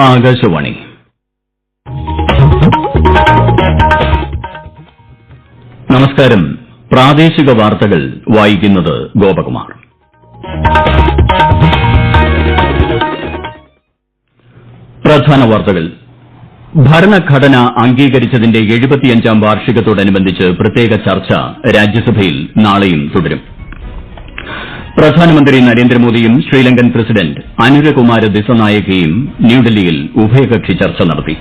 ആകാശവാണി. നമസ്കാരം. പ്രാദേശിക വാർത്തകൾ വായിക്കുന്നത് ഗോപകുമാർ. പ്രധാന വാർത്തകൾ. ഭരണഘടന അംഗീകരിച്ചതിന്റെ എഴുപത്തിയഞ്ചാം വാർഷികത്തോടനുബന്ധിച്ച് പ്രത്യേക ചർച്ച രാജ്യസഭയിൽ നാളെയും തുടരും. പ്രധാനമന്ത്രി നരേന്ദ്രമോദിയും ശ്രീലങ്കൻ പ്രസിഡന്റ് അനുരകുമാര ദിസനായകയും ന്യൂഡൽഹിയിൽ ഉഭയകക്ഷി ചർച്ച നടത്തി.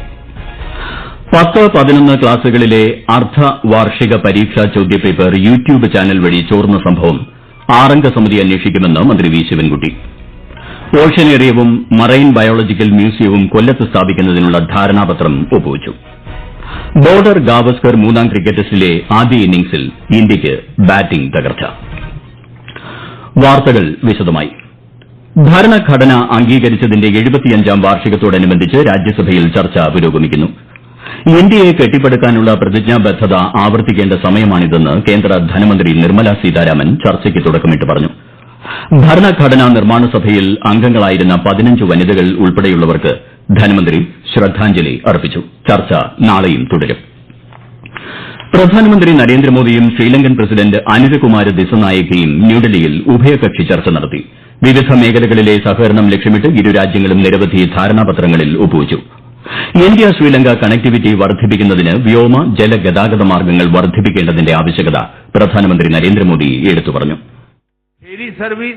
പത്ത് പതിനൊന്ന് ക്ലാസുകളിലെ അർദ്ധവാർഷിക പരീക്ഷാ ചോദ്യപേപ്പർ യൂട്യൂബ് ചാനൽ വഴി ചോർന്ന സംഭവം ആറംഗ സമിതി അന്വേഷിക്കുമെന്ന് മന്ത്രി വി ശിവൻകുട്ടി. ഓഷ്യനേറിയവും മറൈൻ ബയോളജിക്കൽ മ്യൂസിയവും കൊല്ലത്ത് സ്ഥാപിക്കുന്നതിനുള്ള ധാരണാപത്രം ഒപ്പുവച്ചു. ബോർഡർ ഗാവസ്കർ മൂന്നാം ക്രിക്കറ്റ് ടെസ്റ്റിലെ ആദ്യ ഇന്നിംഗ്സിൽ ഇന്ത്യയ്ക്ക് ബാറ്റിംഗ് തകർച്ച. വാർത്തകൾ വിശദമായി. ഭരണഘടന അംഗീകരിച്ചതിന്റെ എഴുപത്തിയഞ്ചാം വാർഷികത്തോടനുബന്ധിച്ച് രാജ്യസഭയിൽ ചർച്ച പുരോഗമിക്കുന്നു. ഇന്ത്യയെ കെട്ടിപ്പടുക്കാനുള്ള പ്രതിജ്ഞാബദ്ധത ആവർത്തിക്കേണ്ട സമയമാണിതെന്ന് കേന്ദ്ര ധനമന്ത്രി നിർമ്മല സീതാരാമൻ ചർച്ചയ്ക്ക് തുടക്കമിട്ട് പറഞ്ഞു. ഭരണഘടനാ നിർമ്മാണ സഭയിൽ അംഗങ്ങളായിരുന്ന പതിനഞ്ച് വനിതകൾ ഉൾപ്പെടെയുള്ളവർക്ക് ധനമന്ത്രി ശ്രദ്ധാഞ്ജലി അർപ്പിച്ചു. ചർച്ച നാളെയും തുടരും. പ്രധാനമന്ത്രി നരേന്ദ്രമോദിയും ശ്രീലങ്കൻ പ്രസിഡന്റ് അനുരകുമാര ദിസനായകയും ന്യൂഡൽഹിയിൽ ഉഭയകക്ഷി ചർച്ച നടത്തി വിവിധ മേഖലകളിലെ സഹകരണം ലക്ഷ്യമിട്ട് ഇരു രാജ്യങ്ങളും നിരവധി ധാരണാപത്രങ്ങളിൽ ഒപ്പുവച്ചു ഇന്ത്യ ശ്രീലങ്ക കണക്ടിവിറ്റി വർദ്ധിപ്പിക്കുന്നതിന് വ്യോമ ജല ഗതാഗത മാർഗ്ഗങ്ങൾ വർദ്ധിപ്പിക്കേണ്ടതിന്റെ ആവശ്യകത പ്രധാനമന്ത്രി നരേന്ദ്രമോദി എടുത്തു പറഞ്ഞു फेरी सर्विस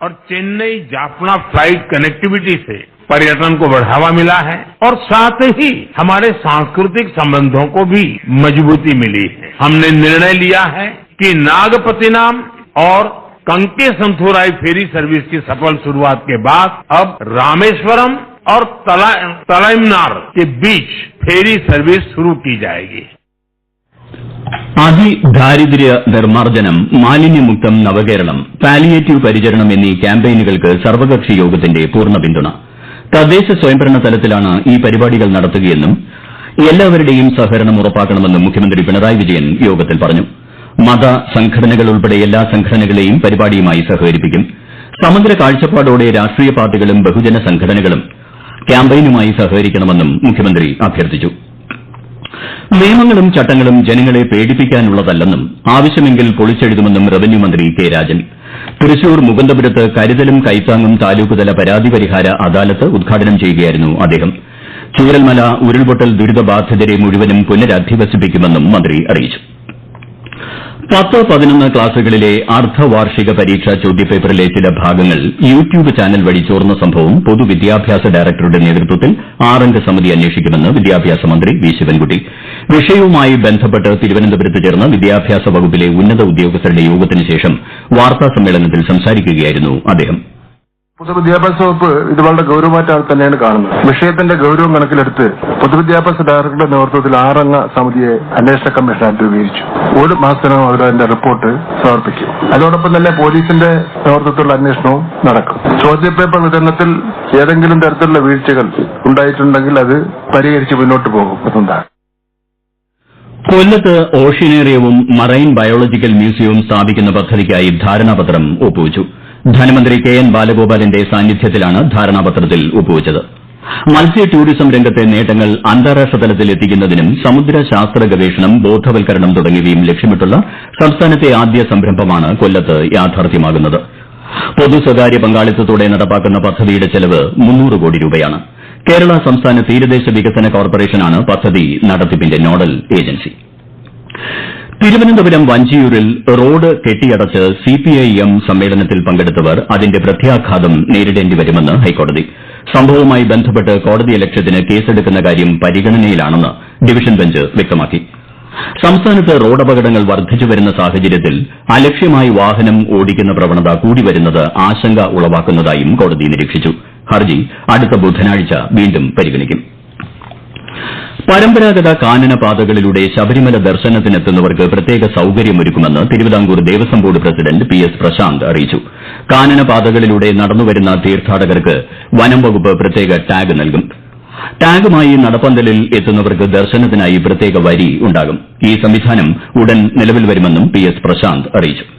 और चेन्नई जाफना फ्लाइट कनेक्टिविटी से पर्यटन को बढ़ावा मिला है और साथ ही हमारे सांस्कृतिक संबंधों को भी मजबूती मिली है हमने निर्णय लिया है कि नागपतिनाम और कंके संथुराई फेरी सर्विस की सफल शुरुआत के बाद अब रामेश्वरम और तला, तलाइमनार के बीच फेरी सर्विस शुरू की जाएगी അതിദാരിദ്ര്യ നിർമ്മാർജ്ജനം മാലിന്യമുക്തം നവകേരളം പാലിയേറ്റീവ് പരിചരണം എന്നീ ക്യാമ്പയിനുകൾക്ക് സർവകക്ഷി യോഗത്തിന്റെ പൂർണ്ണ പിന്തുണ തദ്ദേശ സ്വയംഭരണ തലത്തിലാണ് ഈ പരിപാടികൾ നടത്തുകയെന്നും എല്ലാവരുടെയും സഹകരണം ഉറപ്പാക്കണമെന്നും മുഖ്യമന്ത്രി പിണറായി വിജയൻ യോഗത്തിൽ പറഞ്ഞു. മത സംഘടനകൾ ഉൾപ്പെടെ എല്ലാ സംഘടനകളെയും പരിപാടിയുമായി സഹകരിപ്പിക്കും. സമഗ്ര കാഴ്ചപ്പാടോടെ രാഷ്ട്രീയ പാർട്ടികളും ബഹുജന സംഘടനകളും ക്യാമ്പയിനുമായി സഹകരിക്കണമെന്നും മുഖ്യമന്ത്രി അഭ്യർത്ഥിച്ചു. നിയമങ്ങളും ചട്ടങ്ങളും ജനങ്ങളെ പേടിപ്പിക്കാനുള്ളതല്ലെന്നും ആവശ്യമെങ്കിൽ പൊളിച്ചെഴുതുമെന്നും റവന്യൂ മന്ത്രി കെ രാജൻ തൃശൂർ മുകുന്ദപുരത്ത് കരുതലും കൈത്താങ്ങും താലൂക്കുതല പരാതി പരിഹാര അദാലത്ത് ഉദ്ഘാടനം ചെയ്യുകയായിരുന്നു അദ്ദേഹം. ചൂരൽമല ഉരുൾപൊട്ടൽ ദുരിതബാധിതരെ മുഴുവനും പുനരധിവസിപ്പിക്കുമെന്നും മന്ത്രി അറിയിച്ചു. പത്ത് പതിനൊന്ന് ക്ലാസുകളിലെ അർദ്ധവാർഷിക പരീക്ഷാ ചോദ്യപേപ്പറിലെ ചില ഭാഗങ്ങൾ യൂട്യൂബ് ചാനൽ വഴി ചോർന്ന സംഭവം പൊതുവിദ്യാഭ്യാസ ഡയറക്ടറുടെ നേതൃത്വത്തിൽ ആറംഗ സമിതി അന്വേഷിക്കുമെന്ന് വിദ്യാഭ്യാസ മന്ത്രി വി. ശിവൻകുട്ടി. വിഷയവുമായി ബന്ധപ്പെട്ട് തിരുവനന്തപുരത്ത് ചേർന്ന വിദ്യാഭ്യാസ വകുപ്പിലെ ഉന്നത ഉദ്യോഗസ്ഥരുടെ യോഗത്തിന് ശേഷം വാർത്താ സമ്മേളനത്തിൽ സംസാരിക്കുകയായിരുന്നു അദ്ദേഹം. പൊതുവിദ്യാഭ്യാസ വകുപ്പ് ഇത് വളരെ ഗൌരവമായിട്ടാണ് തന്നെയാണ് കാണുന്നത്. വിഷയത്തിന്റെ ഗൌരവം കണക്കിലെടുത്ത് പൊതുവിദ്യാഭ്യാസ ഡയറക്ടറുടെ നേതൃത്വത്തിൽ ആറംഗ സമിതിയെ അന്വേഷണ കമ്മീഷൻ രൂപീകരിച്ചു. ഒരു മാസത്തിനകം അവർ അതിന്റെ റിപ്പോർട്ട് സമർപ്പിക്കും. അതോടൊപ്പം തന്നെ പോലീസിന്റെ നേതൃത്വത്തിലുള്ള അന്വേഷണവും നടക്കും. ചോദ്യപേപ്പർ വിതരണത്തിൽ ഏതെങ്കിലും തരത്തിലുള്ള വീഴ്ചകൾ ഉണ്ടായിട്ടുണ്ടെങ്കിൽ അത് പരിഹരിച്ച് മുന്നോട്ട് പോകും. എന്നതാണ് കൊല്ലത്ത് ഓഷ്യനേറിയവും മറൈൻ ബയോളജിക്കൽ മ്യൂസിയവും സ്ഥാപിക്കുന്ന പദ്ധതിക്കായി ധാരണാപത്രം ഒപ്പുവച്ചു. ധനമന്ത്രി കെ എൻ ബാലഗോപാലിന്റെ സാന്നിധ്യത്തിലാണ് ധാരണാപത്രത്തിൽ ഒപ്പുവച്ചത്. മത്സ്യ ടൂറിസം രംഗത്തെ നേട്ടങ്ങൾ അന്താരാഷ്ട്ര തലത്തിൽ എത്തിക്കുന്നതിനും സമുദ്ര ശാസ്ത്ര ഗവേഷണം ബോധവൽക്കരണം തുടങ്ങിയവയും ലക്ഷ്യമിട്ടുള്ള സംസ്ഥാനത്തെ ആദ്യ സംരംഭമാണ് കൊല്ലത്ത് യാഥാർത്ഥ്യമാകുന്നത്. പൊതു സ്വകാര്യ പങ്കാളിത്തത്തോടെ നടപ്പാക്കുന്ന പദ്ധതിയുടെ ചെലവ് കോടി രൂപയാണ്. കേരള സംസ്ഥാന തീരദേശ വികസന കോർപ്പറേഷനാണ് പദ്ധതി നടത്തിപ്പിന്റെ നോഡൽ ഏജൻസി. തിരുവനന്തപുരം വഞ്ചിയൂരിൽ റോഡ് കെട്ടിയടച്ച് സിപിഐഎം സമ്മേളനത്തിൽ പങ്കെടുത്തവർ അതിന്റെ പ്രത്യാഘാതം നേരിടേണ്ടി വരുമെന്ന് ഹൈക്കോടതി. സംഭവവുമായി ബന്ധപ്പെട്ട് കോടതി കോടതിയലക്ഷ്യത്തിന് കേസെടുക്കുന്ന കാര്യം പരിഗണനയിലാണെന്ന് ഡിവിഷൻ ബെഞ്ച് വ്യക്തമാക്കി. സംസ്ഥാനത്ത് റോഡപകടങ്ങൾ വർദ്ധിച്ചുവരുന്ന സാഹചര്യത്തിൽ അലക്ഷ്യമായി വാഹനം ഓടിക്കുന്ന പ്രവണത കൂടി വരുന്നത് ആശങ്ക ഉളവാക്കുന്നതായും കോടതി നിരീക്ഷിച്ചു. ഹർജി അടുത്ത ബുധനാഴ്ച വീണ്ടും പരിഗണിക്കും. പരമ്പരാഗത കാനന പാതകളിലൂടെ ശബരിമല ദർശനത്തിനെത്തുന്നവർക്ക് പ്രത്യേക സൌകര്യമൊരുക്കുമെന്ന് Thiruvithamkoor Devaswom board president P S Prashanth അറിയിച്ചു. കാനന പാതകളിലൂടെ നടന്നുവരുന്ന തീർത്ഥാടകർക്ക് വനം വകുപ്പ് പ്രത്യേക ടാഗ് നൽകും. ടാഗുമായി നടപ്പന്തലിൽ എത്തുന്നവർക്ക് ദർശനത്തിനായി പ്രത്യേക വരി ഉണ്ടാകും. ഈ സംവിധാനം ഉടൻ നിലവിൽ വരുമെന്നും പി എസ് പ്രശാന്ത് അറിയിച്ചു.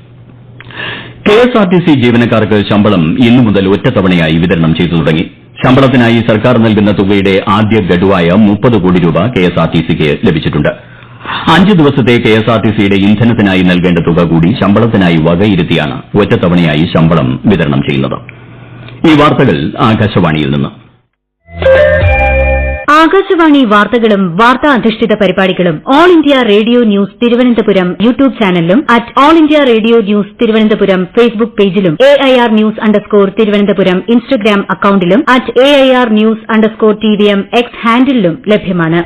കെഎസ്ആർടിസി ജീവനക്കാർക്ക് ശമ്പളം ഇന്നു മുതൽ ഒറ്റത്തവണയായി വിതരണം ചെയ്തു തുടങ്ങി. ശമ്പളത്തിനായി സർക്കാർ നൽകുന്ന തുകയുടെ ആദ്യ ഗഡുവായ കോടി രൂപ കെഎസ്ആർടിസിക്ക് ലഭിച്ചിട്ടുണ്ട്. അഞ്ച് ദിവസത്തെ കെഎസ്ആർടിസിയുടെ ഇന്ധനത്തിനായി നൽകേണ്ട തുക കൂടി ശമ്പളത്തിനായി വകയിരുത്തിയാണ് ഒറ്റത്തവണയായി ശമ്പളം വിതരണം ചെയ്യുന്നത്. ആകാശവാണി വാർത്തകളും വാർത്താധിഷ്ഠിത പരിപാടികളും All India Radio news Thiruvananthapuram YouTube ചാനലിലും at All India Radio news Thiruvananthapuram Facebook പേജിലും A I R news underscore Thiruvananthapuram Instagram അക്കൌണ്ടിലും at A I R news underscore T V M X ഹാൻഡിലും ലഭ്യമാണ്.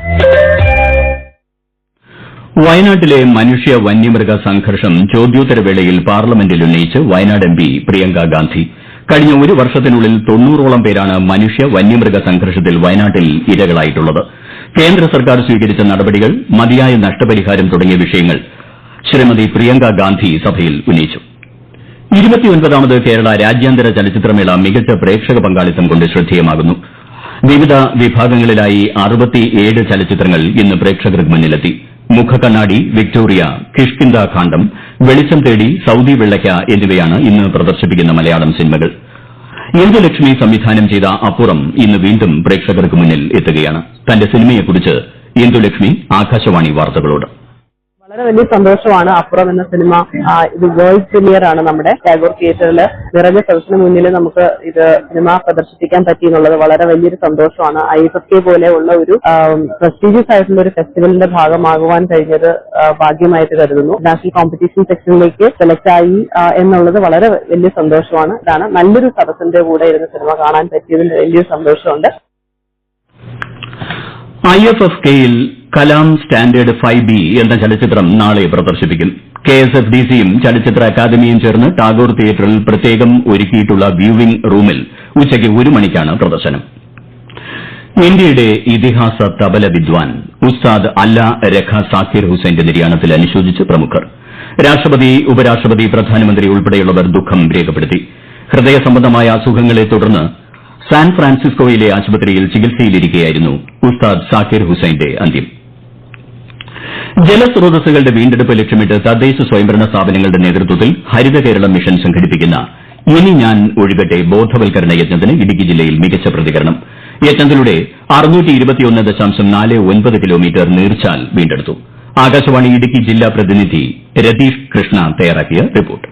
വയനാട്ടിലെ മനുഷ്യ വന്യമൃഗ സംഘർഷം ചോദ്യോത്തരവേളയിൽ പാർലമെന്റിൽ ഉന്നയിച്ച് വയനാട് എം പി പ്രിയങ്ക ഗാന്ധി. കഴിഞ്ഞ ഒരു വർഷത്തിനുള്ളിൽ തൊണ്ണൂറോളം പേരാണ് മനുഷ്യ വന്യമൃഗ സംഘർഷത്തിൽ വയനാട്ടിൽ ഇരകളായിട്ടുള്ളത്. കേന്ദ്ര സർക്കാർ സ്വീകരിച്ച നടപടികൾ മതിയായ നഷ്ടപരിഹാരം തുടങ്ങിയ വിഷയങ്ങൾ ശ്രീമതി പ്രിയങ്ക ഗാന്ധി സഭയിൽ ഉന്നയിച്ചു. ഇരുപത്തിയൊൻപതാമത് കേരള രാജ്യാന്തര ചലച്ചിത്രമേള മികച്ച പ്രേക്ഷക പങ്കാളിത്തം കൊണ്ട് ശ്രദ്ധേയമാകുന്നു. വിവിധ വിഭാഗങ്ങളിലായി അറുപത്തിയേഴ് ചലച്ചിത്രങ്ങൾ ഇന്ന് പ്രേക്ഷകർക്ക് മുന്നിലെത്തി. മുഖക്കണ്ണാടി വിക്ടോറിയ കിഷ്കിന്ദ കാണ്ഡം വെളിച്ചം തേടി സൌദി വെള്ളയ്ക്ക എന്നിവയാണ് ഇന്ന് പ്രദർശിപ്പിക്കുന്ന മലയാളം സിനിമകൾ. ഇന്ദുലക്ഷ്മി സംവിധാനം ചെയ്ത അപ്പുറം ഇന്ന് വീണ്ടും പ്രേക്ഷകർക്ക് മുന്നിൽ എത്തുകയാണ്. തന്റെ സിനിമയെക്കുറിച്ച് ഇന്ദുലക്ഷ്മി ആകാശവാണി വാർത്തകളോട്. വളരെ വലിയ സന്തോഷമാണ്. അപ്പുറം എന്ന സിനിമ ഇത് വേൾഡ് പ്രീമിയർ ആണ് നമ്മുടെ ടാഗോർ തിയേറ്ററിൽ നിറഞ്ഞ സദസ്സിന് മുന്നിൽ നമുക്ക് ഇത് സിനിമ പ്രദർശിപ്പിക്കാൻ പറ്റി എന്നുള്ളത് വളരെ വലിയൊരു സന്തോഷമാണ്. ഐ എഫ് കെ പോലെ ഉള്ള ഒരു പ്രസ്റ്റീജിയസ് ആയിട്ടുള്ള ഒരു ഫെസ്റ്റിവലിന്റെ ഭാഗമാകുവാൻ കഴിഞ്ഞത് ഭാഗ്യമായിട്ട് കരുതുന്നു. നാഷണൽ കോമ്പറ്റീഷൻ സെക്ഷനിലേക്ക് സെലക്ട് ആയി എന്നുള്ളത് വളരെ വലിയ സന്തോഷമാണ്. ഇതാണ് നല്ലൊരു സദസ്സിന്റെ കൂടെ ഇരുന്ന് സിനിമ കാണാൻ പറ്റിയതിൽ വലിയൊരു സന്തോഷമുണ്ട്. ഐ എഫ് എഫ് കെയിൽ കലാം സ്റ്റാൻഡേർഡ് ഫൈവ് ബി എന്ന ചലച്ചിത്രം നാളെ പ്രദർശിപ്പിക്കും. കെ എസ് എഫ് ഡി സിയും ചലച്ചിത്ര അക്കാദമിയും ചേർന്ന് ടാഗോർ തിയേറ്ററിൽ പ്രത്യേകം ഒരുക്കിയിട്ടുള്ള വ്യൂവിംഗ് റൂമിൽ ഉച്ചയ്ക്ക് ഒരു മണിക്കാണ് പ്രദർശനം. ഇന്ത്യയുടെ ഇതിഹാസ തബല വിദ്വാൻ ഉസ്താദ് അല്ല രഖ സാക്കിർ ഹുസൈന്റെ നിര്യാണത്തിൽ അനുശോചിച്ച് പ്രമുഖർ. രാഷ്ട്രപതി ഉപരാഷ്ട്രപതി പ്രധാനമന്ത്രി ഉൾപ്പെടെയുള്ളവർ ദുഃഖം രേഖപ്പെടുത്തി. ഹൃദയ സംബന്ധമായ അസുഖങ്ങളെ തുടർന്ന് സാൻ ഫ്രാൻസിസ്കോയിലെ ആശുപത്രിയിൽ ചികിത്സയിലിരിക്കെയായിരുന്നു ഉസ്താദ് സാക്കിർ ഹുസൈന്റെ അന്ത്യം. ജലസ്രോതസ്സുകളുടെ വീണ്ടെടുപ്പ് ലക്ഷ്യമിട്ട് തദ്ദേശ സ്വയംഭരണ സ്ഥാപനങ്ങളുടെ നേതൃത്വത്തിൽ ഹരിത കേരളം മിഷൻ സംഘടിപ്പിക്കുന്ന ഇനി ഞാൻ ഒഴുകട്ടെ ബോധവൽക്കരണ യജ്ഞത്തിന് ഇടുക്കി ജില്ലയിൽ മികച്ച പ്രതികരണം. യജ്ഞത്തിലൂടെ കിലോമീറ്റർ നീർച്ചാൽ വീണ്ടെടുത്തു. ആകാശവാണി ഇടുക്കി ജില്ലാ പ്രതിനിധി രതീഷ് കൃഷ്ണ തയ്യാറാക്കിയ റിപ്പോർട്ട്.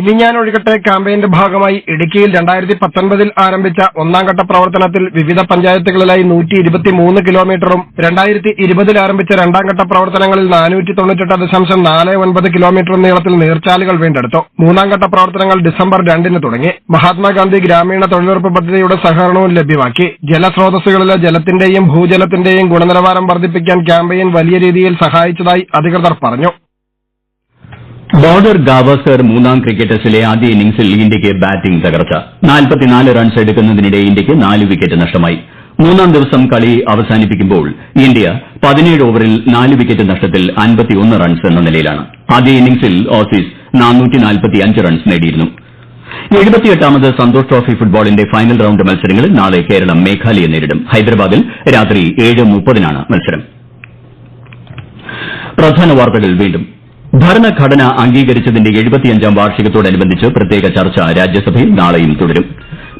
ഇനി ഞാൻ ഒഴുകട്ടെ ക്യാമ്പയിന്റെ ഭാഗമായി ഇടുക്കിയിൽ രണ്ടായിരത്തി പത്തൊൻപതിൽ ആരംഭിച്ച ഒന്നാംഘട്ട പ്രവർത്തനത്തിൽ വിവിധ പഞ്ചായത്തുകളിലായി നൂറ്റി ഇരുപത്തിമൂന്ന് കിലോമീറ്ററും രണ്ടായിരത്തി ഇരുപതിൽ ആരംഭിച്ച രണ്ടാം ഘട്ട പ്രവർത്തനങ്ങളിൽ നാനൂറ്റി തൊണ്ണൂറ്റെട്ട് ദശാംശം നാല് ഒൻപത് കിലോമീറ്റർ നീളത്തിൽ നീർച്ചാലുകൾ വീണ്ടെടുത്തു. മൂന്നാം ഘട്ട പ്രവർത്തനങ്ങൾ ഡിസംബർ രണ്ടിന് തുടങ്ങി. മഹാത്മാഗാന്ധി ഗ്രാമീണ തൊഴിലുറപ്പ് പദ്ധതിയുടെ സഹകരണവും ലഭ്യമാക്കി. ജലസ്രോതസ്സുകളിലെ ജലത്തിന്റെയും ഭൂജലത്തിന്റെയും ഗുണനിലവാരം വർദ്ധിപ്പിക്കാൻ ക്യാമ്പയിൻ വലിയ രീതിയിൽ സഹായിച്ചതായി അധികൃതർ പറഞ്ഞു. ബോർഡർ ഗാവസ്കർ മൂന്നാം ക്രിക്കറ്റ് ടെസ്റ്റിലെ ആദ്യ ഇന്നിംഗ്സിൽ ഇന്ത്യയ്ക്ക് ബാറ്റിംഗ് തകർച്ച. റൺസ് എടുക്കുന്നതിനിടെ ഇന്ത്യയ്ക്ക് നാല് വിക്കറ്റ് നഷ്ടമായി. മൂന്നാം ദിവസം കളി അവസാനിപ്പിക്കുമ്പോൾ ഇന്ത്യ ഓവറിൽ നാല് വിക്കറ്റ് നഷ്ടത്തിൽ റൺസ് എന്ന നിലയിലാണ്. ആദ്യ ഇന്നിംഗ്സിൽ ഓസീസ് റൺസ് നേടിയിരുന്നു. എഴുപത്തിയെട്ടാമത് സന്തോഷ് ട്രോഫി ഫുട്ബോളിന്റെ ഫൈനൽ റൌണ്ട് മത്സരങ്ങളിൽ നാളെ കേരളം മേഘാലയെ നേരിടും. ഹൈദരാബാദിൽ രാത്രി ഏഴ് മുപ്പതിനാണ് മത്സരം. ഭരണഘടന അംഗീകരിച്ചതിന്റെ എഴുപത്തിയഞ്ചാം വാർഷികത്തോടനുബന്ധിച്ച് പ്രത്യേക ചർച്ച രാജ്യസഭയിൽ നാളെയും തുടരും.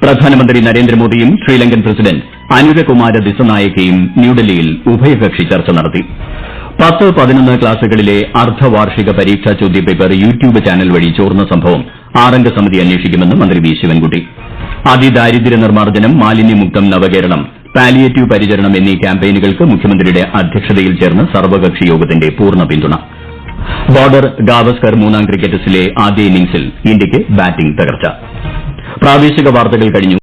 പ്രധാനമന്ത്രി നരേന്ദ്രമോദിയും ശ്രീലങ്കൻ പ്രസിഡന്റ് അനുരകുമാര ദിസനായകയും ന്യൂഡൽഹിയിൽ ഉഭയകക്ഷി ചർച്ച നടത്തി. പത്ത് പതിനൊന്ന് ക്ലാസുകളിലെ അർദ്ധവാർഷിക പരീക്ഷാ ചോദ്യപേപ്പർ യൂട്യൂബ് ചാനൽ വഴി ചോർന്ന സംഭവം ആറംഗ സമിതി അന്വേഷിക്കുമെന്ന് മന്ത്രി വി ശിവൻകുട്ടി. അതിദാരിദ്ര്യ നിർമ്മാർജനം മാലിന്യമുക്തം നവകേരളം പാലിയേറ്റീവ് പരിചരണം എന്നീ ക്യാമ്പയിനുകൾക്ക് മുഖ്യമന്ത്രിയുടെ അധ്യക്ഷതയിൽ ചേർന്ന സർവകക്ഷി യോഗത്തിന്റെ പൂർണ പിന്തുണ. ബോർഡർ ഗാവസ്കർ മൂന്നാം ക്രിക്കറ്റ് ടെസ്റ്റിലെ ആദ്യ ഇന്നിംഗ്സിൽ ഇന്ത്യയ്ക്ക് ബാറ്റിംഗ് തകർച്ച.